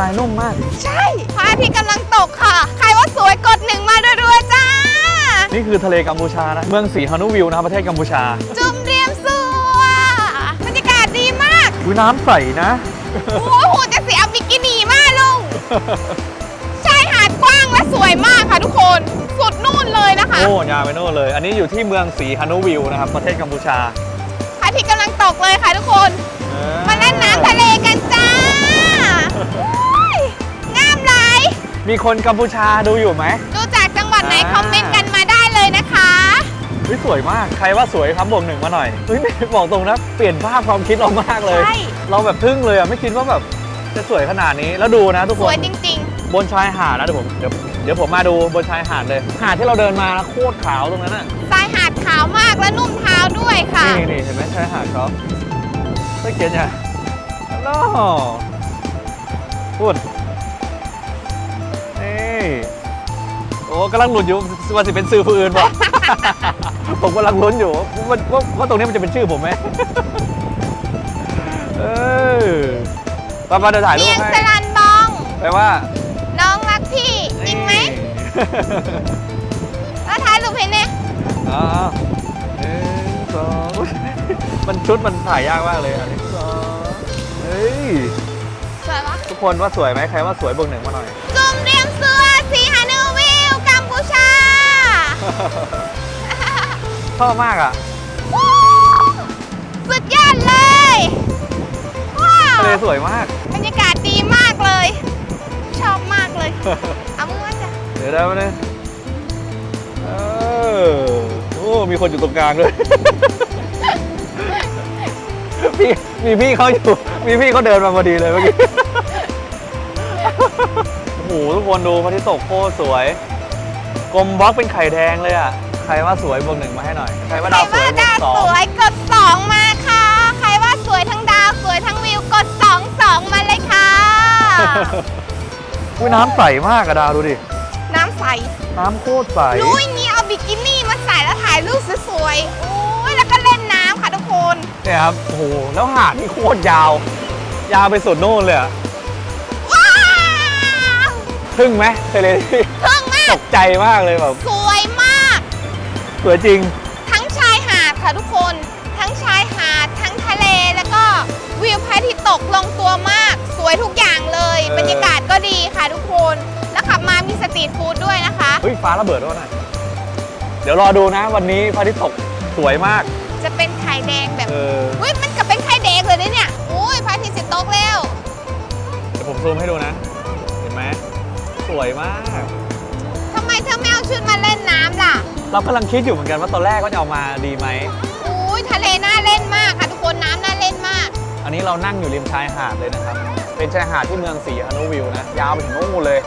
ทรายนุ่มมาก ใช่พระอาทิตย์กำลังตกค่ะ ใครว่าสวยกดหนึ่งมารัวๆจ้า นี่คือทะเลกัมพูชานะ เมืองสีฮานุวิวนะครับประเทศกัมพูชา จุ่มเรียมสัวบรรยากาศดีมากอุ้ยน้ำใสนะ โอ้โหจะเสียบิกินี่มากลุงชายหาดกว้างและสวยมากค่ะทุกคน สุดนู่นเลยนะคะ โอ้ยาวไปโน่นเลย อันนี้อยู่ที่เมืองสีฮานุวิวนะครับประเทศกัมพูชา พระอาทิตย์กำลังตกเลยค่ะทุกคน มีคนกัมพูชาดูอยู่ไหม ดูจากจังหวัดไหนอ่า คอมเมนต์กันมาได้เลยนะคะ เฮ้ยสวยมาก ใครว่าสวยครับบวกหนึ่งมาหน่อยเฮ้ยบอกตรงนะ เปลี่ยนภาพความคิดเรามากเลย ใช่ เราแบบทึ่งเลยอะ ไม่คิดว่าแบบจะสวยขนาดนี้ แล้วดูนะทุกสคน วยจริงบนชายหาดนะเดี๋ยวผมเดี๋ยวเดี๋ยวผมมาดูบนชายหาดเลย หาดที่เราเดินมานะโคตรขาวตรงนั้นอะ ๆทรายหาดขาวมากและนุ่มเท้าด้วยค่ะ นี่นี่เห็นไหมชายหาดเขาไม่เกียนอย่าน้อพูดนี่ โอ้กำลังหลุดอยู่ว่าสิเป็นสื่อผู้อื่นป่ะผมกำลังลุ้นอยู่ว่าว่าว่าตรงนี้มันจะเป็นชื่อผมไหมเออป้าป้าเดี๋ยวถ่ายรูเมีปยงให้สลันบอง แปลว่าน้องรักพี่จริงไหมแล้วถ่ายรูปเห็นเนี่ยอ๋อหนึ่งสองอุ๊ยมันชุดมันถ่ายยากมากเลยอันนี้สองเฮ้ย สวยปะทุกคนว่าสวยไหมใครว่าสวยบวกหนึ่งมาหน่อยจุ่ ชอบมากอะวู้สุดยอดเลย ว้าว ทะเลสวยมาก บรรยากาศดีมากเลย ชอบมากเลย เอามือมาจ้ะเดี๋ยวได้ไหมเนี่ยเออโอ้มีคนอยู่ตรงกลางด้วย พี่มีพี่เขาอยู่ มีพี่เขาเดินมาพอดีเลยเมื่อกี้ โอ้โหทุกคนดูพระอาทิตย์ตกโคตรสวย กลมบล็อกเป็นไข่แดงเลยอะ ใครว่าสวยบวกหนึ่งมาให้หน่อย ใครว่าใครดาวสวว่ายบวดากวสอสงวยกด2มาค่ะ ใครว่าสวยทั้งดาวสวยทั้งวิวกด2 2มาเลยค่ะ อุ้ยน้ำใสมากอะดาวดูดิ น้ำใสน้ำโคตรใส รู้อย่างนี้เอาบิกินี่มาใส่แล้วถ่ายรูปสวยๆโอ้ยแล้วก็เล่นน้ำค่ะทุกคน เนี่ยครับ โอ้โห แล้วหาดนี่โคตรยาว ยาวไปสุดโน่นเลยอะว้าวทึ่งไหมทะเลที่เพิ่งมาตกกใจมากเลยแบบ สวยมาก สวยจริง ทั้งชายหาดค่ะทุกคน ทั้งชายหาด ทั้งทะเล แล้วก็วิวพระอาทิตย์ตกลงตัวมาก สวยทุกอย่างเลยเออบรรยากาศก็ดีค่ะทุกคน แล้วขับมามีสตรีทฟู้ดด้วยนะคะ เฮ้ยฟ้าระเบิดด้วยหน่อยเดี๋ยวรอดูนะ วันนี้พระอาทิตย์ตกสวยมาก จะเป็นไข่แดงแบบเอออุ้ยมันกับเป็นไข่แดงเลยนะเนี่ยอุ้ยพระอาทิตย์สิตกแล้ว เดี๋ยวผมซูมให้ดูนะ เห็นไหมสวยมาก ทำไมเธอไม่เอาชุดมาเล่นน้ำล่ะ เรากำลังคิดอยู่เหมือนกันว่าตอนแรกว่าจะเอามาดีไหม อุ้ยทะเลน่าเล่นมากค่ะทุกคนน้ำน่าเล่นมาก อันนี้เรานั่งอยู่ริมชายหาดเลยนะครับ เป็นชายหาดที่เมืองสีฮานุวิวนะ ยาวไปถึงนู่นเลย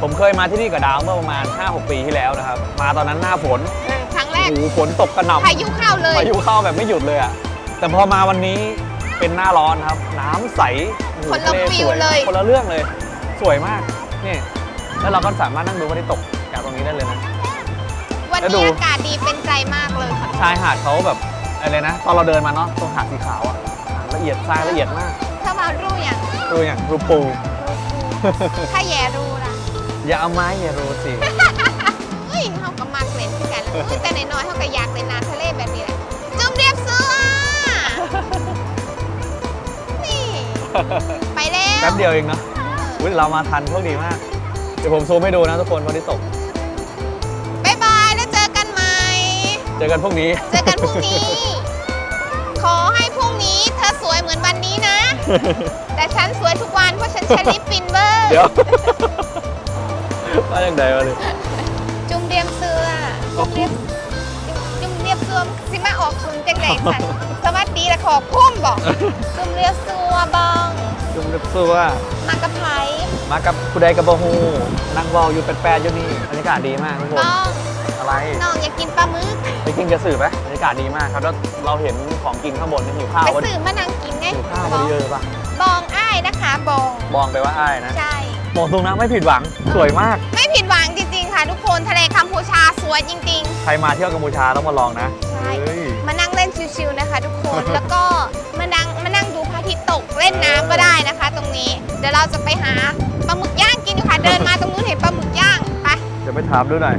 ผมเคยมาที่นี่กับดาวเมื่อประมาณ 5-6 ปีที่แล้วนะครับ มาตอนนั้นหน้าฝนครั้งแรโอ้กโหฝนตกกระหน่ำพายุเข้าเลยพายุเข้าแบบไม่หยุดเลยอะแต่พอมาวันนี้เป็นหน้าร้อนครับ น้ำใสโอ้โหคนละทะฟิสลวยเลย คนละเรื่องเลย สวยมากนี่แล้วเราก็สามารถนั่งดูพระอาทิตย์ตกจากตรงนี้ได้เลยนะวัน แล้วดูนี้อากาศดีเป็นใจมากเลยค่ะชายหาดเขาแบบอะไรนะ ตอนเราเดินมาเนาะตรงหาดสีขาวอะละเอียดทรายละเอียดมากถ้ามารู้อย่างดูอย่างรูปูถ้าแย่รู้ล่ะอย่าเอาไม้อย่ารู้สิ เฮ้ยเขาก็มากเล่นที่กันแล้วเฮ้ยแต่น้อยๆเขาก็อยากเล่นน้ำทะเลแบบนี้แหละจุ่มเรียบเสื้อนี่ไปแล้วแป๊บเดียวเองเนาะอุ้ยเรามาทันโชคดีมาก เดี๋ยวผมซูมให้ดูนะทุกคนวันที่ตก อกันพรุ่งนี้ เจอกันพรุ่งนี้ ขอให้พรุ่งนี้เธอสวยเหมือนวันนี้นะ แต่ฉันสวยทุกวันเพราะฉันใช้ลิปฟินเวอร์ เดี๋ยวว่าอย่างไรวะเนี่ยจุ่มเรียมเสื้อจุ่มเรียมจุ่มเรียบเสื้อสิมาออกคุณจังไหนสันสวัสดีและขอบคุ้มบอกจุ่มเรียบเสื้อบองจุ่มรู้สึกว่ามากระไพมากับผู้ใดกับบฮูนั่งเวอลอยู่แปดๆอยู่นี่บรรยากาศดีมากทุกคน บ้อง อะไร น้องอยากกินปลาหมึกไปกินกระสือไหมบรรยากาศดีมากครับแล้วเราเห็นของกินข้างบนนี่หิวข้าวไปพอดีสื่อมานั่งกินไงหิวข้าวพอดีเลยปะบองอ้ายนะคะบอง บองไปว่าอ้ายนะใช่ บอกตรงนะไม่ผิดหวังสวยมาก ไม่ผิดหวังจริง ๆ ค่ะ ทุกคนทะเลกัมพูชาสวยจริง ใครมาเที่ยวกัมพูชาต้องมาลองนะๆ ใช่ เฮ้ย มานั่งเล่นชิวๆนะคะ ทุกคน แล้วก็มานั่งมานั่งดูพระอาทิตย์ตกเล่นน้ำก็ได้นะคะ ตรงนี้ เดี๋ยวเราเราจะไปหาปลาหมึกย่างกินอยู่ค่ะ เดินมาตรงนู้นเห็นปลาหมึกย่างไป เดี๋ยวไปถามดูหน่อย